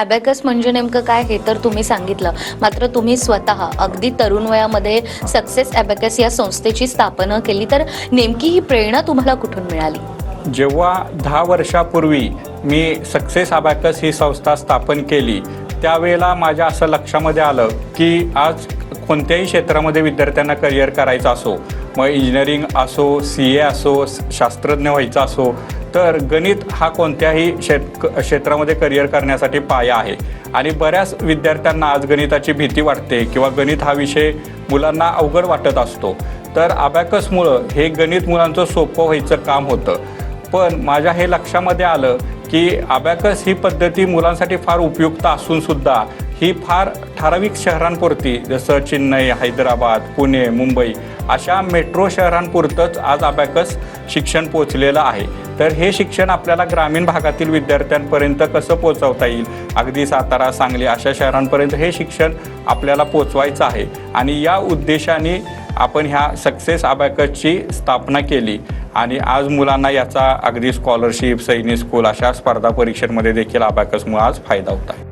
Abacus म्हणजे नेमकं काय हे तर तुम्ही सांगितलं. मात्र तुम्ही स्वतः अगदी तरुण वयामध्ये सक्सेस ॲबॅकस या संस्थेची स्थापना केली तर नेमकी ही प्रेरणा तुम्हाला कुठून मिळाली? जेव्हा दहा वर्षापूर्वी मी सक्सेस अबॅकस ही संस्था स्थापन केली त्यावेळेला माझ्या असं लक्षामध्ये आलं की आज कोणत्याही क्षेत्रामध्ये विद्यार्थ्यांना करिअर करायचं असो मग इंजिनिअरिंग असो सी ए असो शास्त्रज्ञ व्हायचं असो तर गणित हा कोणत्याही क्षेत क्षेत्रामध्ये करिअर करण्यासाठी पाया आहे. आणि बऱ्याच विद्यार्थ्यांना आज गणिताची भीती वाटते किंवा गणित हा विषय मुलांना अवघड वाटत असतो. तर अबॅकसमुळं हे गणित मुलांचं सोपं व्हायचं काम होतं. पण माझ्या हे लक्षामध्ये आलं की अबॅकस ही पद्धती मुलांसाठी फार उपयुक्त असूनसुद्धा ही फार ठराविक शहरांपुरती जसं चेन्नई हैदराबाद पुणे मुंबई अशा मेट्रो शहरांपुरतंच आज अबॅकस शिक्षण पोचलेलं आहे. तर हे शिक्षण आपल्याला ग्रामीण भागातील विद्यार्थ्यांपर्यंत कसं पोचवता येईल? अगदी सातारा सांगली अशा शहरांपर्यंत हे शिक्षण आपल्याला पोचवायचं आहे. आणि या उद्देशाने आपण ह्या सक्सेस अबॅकसची स्थापना केली. आणि आज मुलांना याचा अगदी स्कॉलरशिप सैनिक स्कूल अशा स्पर्धा परीक्षांमध्ये देखील अबॅकसमुळे आज फायदा होत आहे.